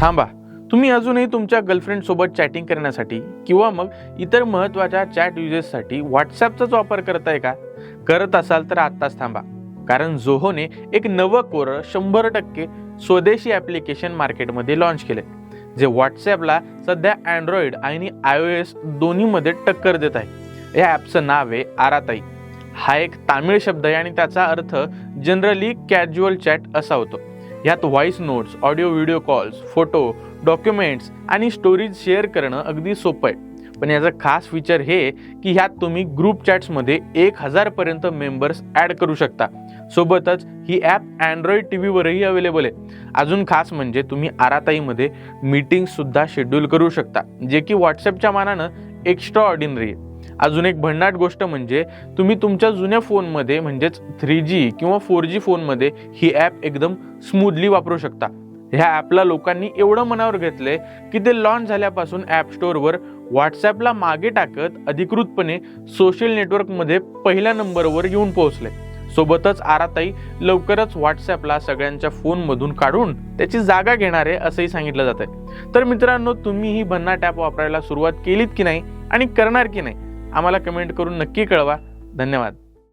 थांबा. तुम्ही अजूनही तुमच्या गर्लफ्रेंड सोबत चॅटिंग करण्यासाठी किंवा मग इतर महत्त्वाच्या चॅट युजेससाठी व्हॉट्सॲपचाच वापर करताय का? करत असाल तर आत्ताच थांबा. कारण जोहोने एक नवं कोरं शंभर टक्के स्वदेशी ॲप्लिकेशन मार्केटमध्ये लॉन्च केले जे व्हॉट्सॲपला सध्या अँड्रॉइड आणि आय ओ एस दोन्हीमध्ये टक्कर देत आहे. या ॲपचं नाव आहे आराताई. हा एक तामिळ शब्द आहे आणि त्याचा अर्थ जनरली कॅज्युअल चॅट असा होतो. यात voice notes audio video calls photo documents आणि स्टोरीज शेअर करणं अगदी सोपं आहे. पण याचं खास फीचर हे की ह्यात तुम्ही ग्रुप चॅट्समध्ये एक हजारपर्यंत मेंबर्स ॲड करू शकता. सोबतच ही ॲप अँड्रॉइड टी व्हीवरही अवेलेबल आहे. अजून खास म्हणजे तुम्ही आराताईमध्ये मीटिंगसुद्धा शेड्यूल करू शकता जे की व्हॉट्सॲपच्या मानानं एक्स्ट्रा ऑर्डिनरी आहे. अजून एक भन्नाट गोष्ट म्हणजे तुम्ही तुमच्या जुन्या फोनमध्ये म्हणजेच थ्री जी किंवा फोर जी फोनमध्ये ही ॲप एकदम स्मूथली वापरू शकता. ह्या ॲपला लोकांनी एवढं मनावर घेतलंय की ते लॉन्च झाल्यापासून ॲप स्टोअरवर व्हॉट्सॲपला मागे टाकत अधिकृतपणे सोशल नेटवर्कमध्ये पहिल्या नंबरवर येऊन पोहोचले. सोबतच आराताई लवकरच व्हॉट्सॲपला सगळ्यांच्या फोनमधून काढून त्याची जागा घेणार आहे असंही सांगितलं जात आहे तर मित्रांनो तुम्ही ही भन्नाट ॲप वापरायला सुरुवात केलीत की नाही आणि करणार की नाही? आम्हाला कमेंट करून नक्की कळवा. धन्यवाद.